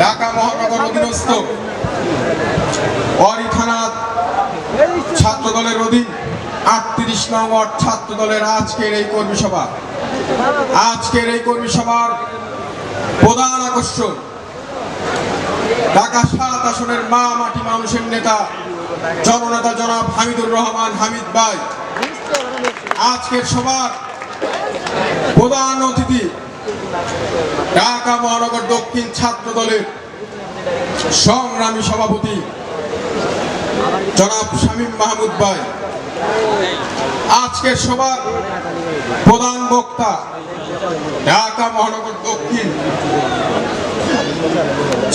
ঢাকা মহানগর অধীনস্থ অরি থানা ছাত্র দলের অধীন আটত্রিশ নম্বর ছাত্র দলের আজকের এই কর্মী সভা। আজকের এই কর্মী সভার প্রধান আকর্ষণ ঢাকা সাত আসনের মা মাটি মানুষের নেতা, জননেতা জনাব হামিদুর রহমান হামিদ ভাই। আজকের সভার প্রধান অতিথি ঢাকা মহানগর দক্ষিণ ছাত্র দলের সংগ্রামী সভাপতি জনাব শামীম মাহমুদ ভাই। আজকের সভার প্রধান বক্তা ঢাকা মহানগর দক্ষিণ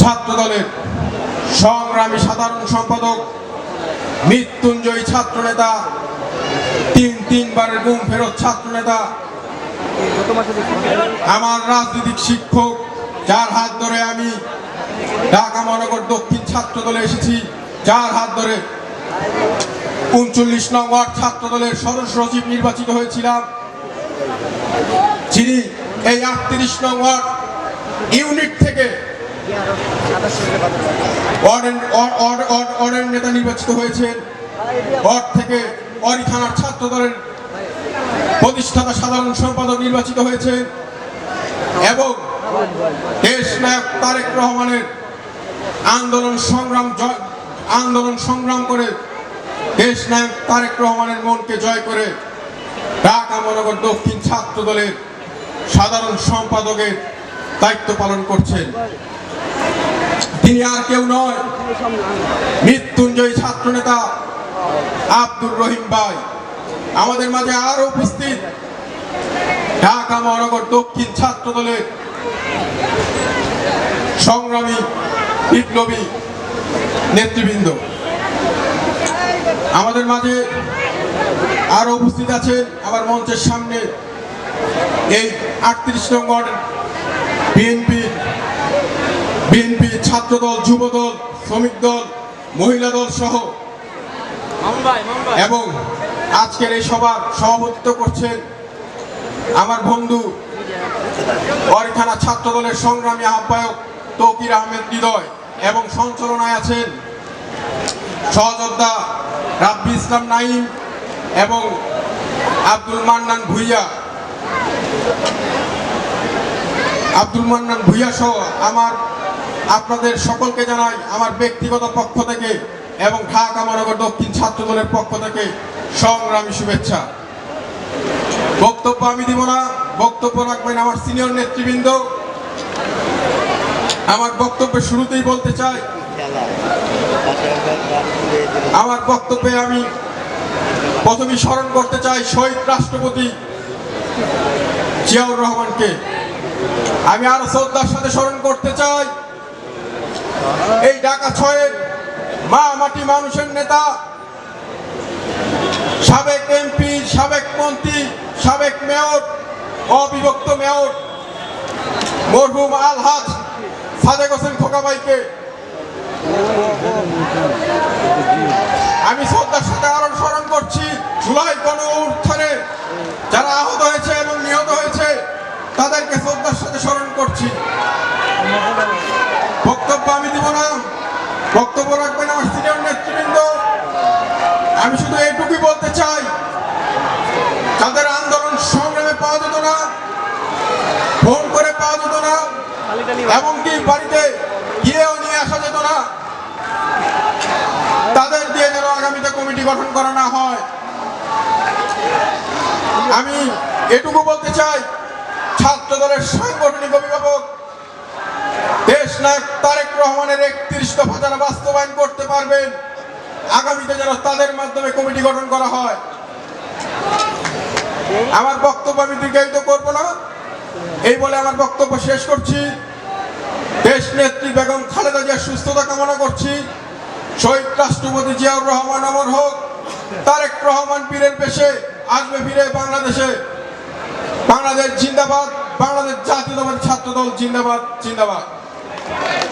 ছাত্র দলের সংগ্রামী সাধারণ সম্পাদক, মৃত্যুঞ্জয়ী ছাত্র নেতা, তিন তিনবারের গুম ফেরত ছাত্র নেতা আমার রাজনৈতিক শিক্ষক, যার হাত ধরে আমি ঢাকা মহানগর দক্ষিণ ছাত্র দলে এসেছি, যার হাত ধরে উনচল্লিশ নং ওয়ার্ড ছাত্র দলের সদস্য সচিব নির্বাচিত হয়েছিলাম, যিনি এই আটত্রিশ নং ওয়ার্ড ইউনিট থেকে ওয়ার্ড- নেতা নির্বাচিত হয়েছেন। ওয়ার্ড থেকে অরি থানার ছাত্র দলের প্রতিষ্ঠাতা সাধারণ সম্পাদক নির্বাচিত হয়েছে। এবং দেশ নায়ক তারেক রহমানের আন্দোলন সংগ্রাম আন্দোলন সংগ্রাম করে দেশ নায়ক তারেক রহমানের মনকে জয় করে ঢাকা মহানগর দক্ষিণ ছাত্র দলের সাধারণ সম্পাদকের দায়িত্ব পালন করছেন। তিনি আর কেউ নয়। মৃত্যুঞ্জয়ী ছাত্র নেতা আব্দুর রহিম ভাই। আমাদের মাঝে আরও উপস্থিত ঢাকা মহানগর দক্ষিণ ছাত্র দলের সংগ্রামী বিপ্লবী নেতৃবৃন্দ। আমাদের মাঝে আরও উপস্থিত আছেন আমার মঞ্চের সামনে এই আটত্রিশ নম্বর বিএনপি বিএনপি ছাত্র দল যুব দল শ্রমিক দল মহিলা দল সহ এবং আজকের এই সভার সভাপতিত্ব করছেন আমার বন্ধু ওয়ারি থানা ছাত্র দলের সংগ্রামী আহ্বায়ক তৌকির আহমেদ হৃদয় এবং সঞ্চালনায় আছেন সহযোদ্ধা রাব্বি ইসলাম নাইম এবং আব্দুল মান্নান ভুইয়া। আব্দুল মান্নান ভুইয়া সহ আমার আপনাদের সকলকে জানাই আমার ব্যক্তিগত পক্ষ থেকে এবং ঢাকা মহানগর দক্ষিণ ছাত্র দলের পক্ষ থেকে সংগ্রামী শুভেচ্ছা। বক্তব্য আমি দিব না, বক্তব্য রাখবেন আমার সিনিয়র নেতৃবৃন্দ। আমার বক্তব্যের শুরুতেই বলতে চাই, আমার বক্তব্যে আমি প্রথমেই স্মরণ করতে চাই শহীদ রাষ্ট্রপতি জিয়াউর রহমানকে। আমি আরও শ্রদ্ধার সাথে স্মরণ করতে চাই, এই ঢাকা ছয়ের মা মাটি মানুষের নেতা সাবেক এমপি সাবেক মন্ত্রী সাবেক মেয়র অবিভক্ত মেয়র মরহুম আলহাজ সাদেক হোসেন খোকাবাইকে। এমনকি বাড়িতে গিয়েও নিয়ে আসা যেত না। তাদের দিয়ে যেন আগামীতে কমিটি গঠন করা না হয়। আমি এটুকু বলতে চাই ছাত্র দলের সাংগঠনিক অভিভাবক, দেশ নায়ক তারেক রহমানের একত্রিশ দফা যারা বাস্তবায়ন করতে পারবেন, আগামীতে যেন তাদের মাধ্যমে কমিটি গঠন করা হয়। আমার বক্তব্য আমি দীর্ঘায়িত করব না। এই বলে আমার বক্তব্য শেষ করছি। দেশ নেত্রী বেগম খালেদা জিয়ার সুস্থতা কামনা করছি। শহীদ রাষ্ট্রপতি জিয়াউর রহমান আমার হোক, তারেক রহমান পীরের পেশে আসবে ফিরে বাংলাদেশে। বাংলাদেশ জিন্দাবাদ, বাংলাদেশ জাতীয়তাবাদী ছাত্র দল জিন্দাবাদ জিন্দাবাদ।